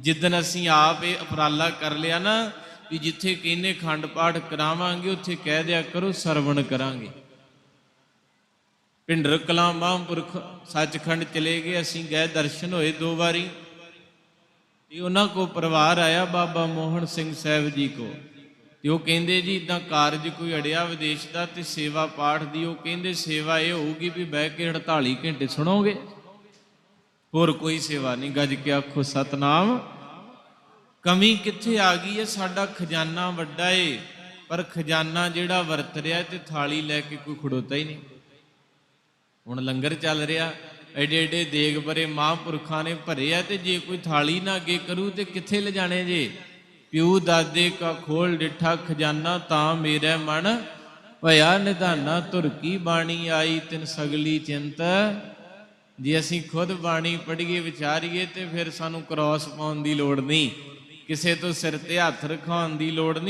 ਜਿੱਦਨ ਅਸੀਂ ਆਪ ਇਹ ਅਪਰਾਲਾ ਕਰ ਲਿਆ ਨਾ, ਵੀ ਜਿੱਥੇ ਕਹਿੰਦੇ ਖੰਡ ਪਾਠ ਕਰਾਵਾਂਗੇ, ਉੱਥੇ ਕਹਿ ਦਿਆ ਕਰੋ ਸਰਵਣ ਕਰਾਂਗੇ। ਪਿੰਡਰ ਕਲਾਂ ਮਹਾਂਪੁਰਖ ਸੱਚਖੰਡ ਚਲੇ ਗਏ, ਅਸੀਂ ਗਏ ਦਰਸ਼ਨ ਹੋਏ ਦੋ ਵਾਰੀ। ਤੇ ਉਹਨਾਂ ਕੋ ਪਰਿਵਾਰ ਆਇਆ ਬਾਬਾ ਮੋਹਨ ਸਿੰਘ ਸਾਹਿਬ ਜੀ ਕੋ ਤੇ ਉਹ ਕਹਿੰਦੇ ਜੀ, ਇਦਾਂ ਕਾਰਜ ਕੋਈ ਅੜਿਆ ਵਿਦੇਸ਼ ਦਾ ਤੇ ਸੇਵਾ ਪਾਠ ਦੀ। ਉਹ ਕਹਿੰਦੇ, ਸੇਵਾ ਇਹ ਹੋਊਗੀ ਵੀ ਬਹਿ ਕੇ 48 ਘੰਟੇ ਸੁਣੋਗੇ? ਹੋਰ ਕੋਈ ਸੇਵਾ ਨਹੀਂ। ਗੱਜ ਕੇ ਆਖੋ, ਸਤਨਾਮ। ਕਮੀ ਕਿੱਥੇ ਆ ਗਈ ਹੈ ਸਾਡਾ ਖਜ਼ਾਨਾ ਵੱਡਾ ਏ, ਪਰ ਖਜ਼ਾਨਾ ਜਿਹੜਾ ਵਰਤ ਰਿਹਾ ਤੇ ਥਾਲੀ ਲੈ ਕੇ ਕੋਈ ਖੜੋਤਾ ਹੀ ਨਹੀਂ। ਹੁਣ ਲੰਗਰ ਚੱਲ ਰਿਹਾ, ਐਡੇ ਐਡੇ ਦੇਗ ਭਰੇ ਮਹਾਂਪੁਰਖਾਂ ਨੇ ਭਰੇ ਆ ਤੇ ਜੇ ਕੋਈ ਥਾਲੀ ਨਾ ਅੱਗੇ ਕਰੂ ਤੇ ਕਿੱਥੇ ਲਿਜਾਣੇ ਜੇ? ਪਿਉ ਦਾਦੇ ਕਾ ਖੋਲ ਡਿਠਾ, ਖਜ਼ਾਨਾ ਤਾਂ ਮੇਰਾ ਮਨ ਭਇਆ ਨਿਧਾਨਾ ਤੁਰਕੀ ਬਾਣੀ ਆਈ, ਤਿਨ ਸਗਲੀ ਚਿੰਤ ਜੇ ਅਸੀਂ ਖੁਦ ਬਾਣੀ ਪੜ੍ਹੀਏ, ਵਿਚਾਰੀਏ, ਤੇ ਫਿਰ ਸਾਨੂੰ ਕ੍ਰਾਸ ਪਾਉਣ ਦੀ ਲੋੜ ਨਹੀਂ। ਕਿਸੇ ਤੋਂ ਸਿਰ ਤੇ ਹੱਥ ਰਖਾਉਣ ਦੀ ਲੋੜ ਨਹੀਂ।